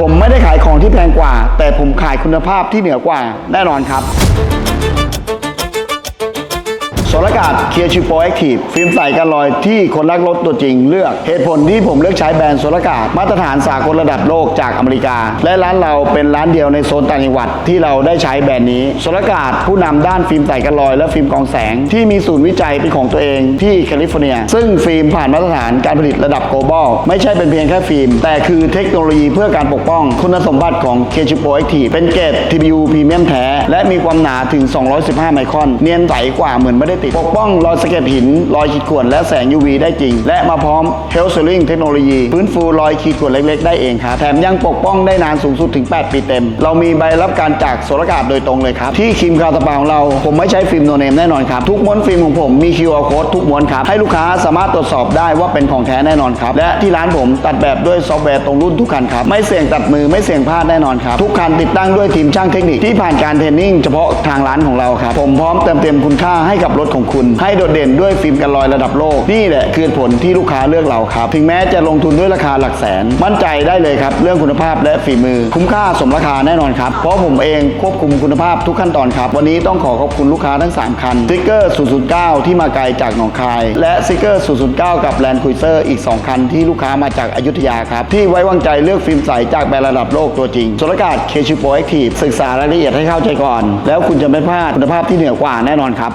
ผมไม่ได้ขายของที่แพงกว่า แต่ผมขายคุณภาพที่เหนือกว่าแน่นอนครับ โซลกาดเคียร์ชิโปแอคทีฟฟิล์มใสกันรอยที่คนรักรถตัวจริงเลือก เหตุผลที่ผมเลือกใช้แบรนด์โซลกาดมาตรฐานสากลระดับโลกจากอเมริกา และร้านเราเป็นร้านเดียวในโซนต่างจังหวัดที่เราได้ใช้แบรนด์นี้โซลกาดผู้นำด้านฟิล์มใสกันรอย และฟิล์มกองแสง ที่มีศูนย์วิจัยเป็นของตัวเองที่แคลิฟอร์เนีย ซึ่งฟิล์มผ่านมาตรฐานการผลิตระดับ global ไม่ใช่เป็นเพียงแค่ฟิล์ม แต่คือเทคโนโลยีเพื่อการปกป้อง คุณสมบัติของเคชิโปแอคทีฟเป็นเกรด TPU พรีเมียมแท้ และมีความหนาถึง 215 ไมครอน เนียนใสกว่าเหมือนไม่ได้ติด ปกป้องรอยสะเก็ดหิน รอยขีดข่วนและแสง UV ได้จริง และมาพร้อม h e l t h Sealing เทคโนโลยีฟื้นฟูรอยขีดข่วนเล็ก ๆ ได้เองครับแถมยังปกป้องได้นานสูงสุดถึง 8 ปีเต็ม เรามีใบรับการจากโสรกาศโดยตรงเลยครับ ที่คิมคาสปาของเราผมไม่ใช้ฟิล์มโนเนมแน่นอนครับทุกม้วนฟิล์มของผมมี QR code ทุกม้วนครับให้ลูกค้าสามารถตรวจสอบได้ว่าเป็นของแท้แน่นอนครับและที่ร้านผมตัดแบบด้วยซอฟต์แวร์ตรงรุ่นทุกคันครับไม่เสี่ยงตัดมือไม่เสี่ยงพลาดแน่นอนครับทุกคันติดตั้งด้วยทีมช่างเทคนิคที่ผ่านการเทรนนิ่งเฉพาะทางร้านของเราครับ ผมพร้อมเติมเต็มคุณค่าให้กับรถของคุณ ให้โดดเด่นด้วยฟิล์มกันรอยระดับโลก นี่แหละคือผลที่ลูกค้าเลือกเราครับ ถึงแม้จะลงทุนด้วยราคาหลักแสน มั่นใจได้เลยครับ เรื่องคุณภาพและฝีมือ คุ้มค่าสมราคาแน่นอนครับ เพราะผมเองควบคุมคุณภาพทุกขั้นตอนครับ วันนี้ต้องขอขอบคุณลูกค้าทั้ง 3 คันสติกเกอร์ 009 ที่มาไกลจากหนองคาย และสติกเกอร์ 009 กับแลนด์คุยเซอร์อีก 2 คันที่ลูกค้ามาจากอยุธยาครับที่ไว้วางใจเลือกฟิล์มใสจากแบรนด์ระดับโลกตัวจริงโซลกาดเคชิโปแอคทีฟศึกษารายละเอียดให้เข้าใจก่อน แล้วคุณจะไม่พลาดคุณภาพที่เหนือกว่าแน่นอนครับ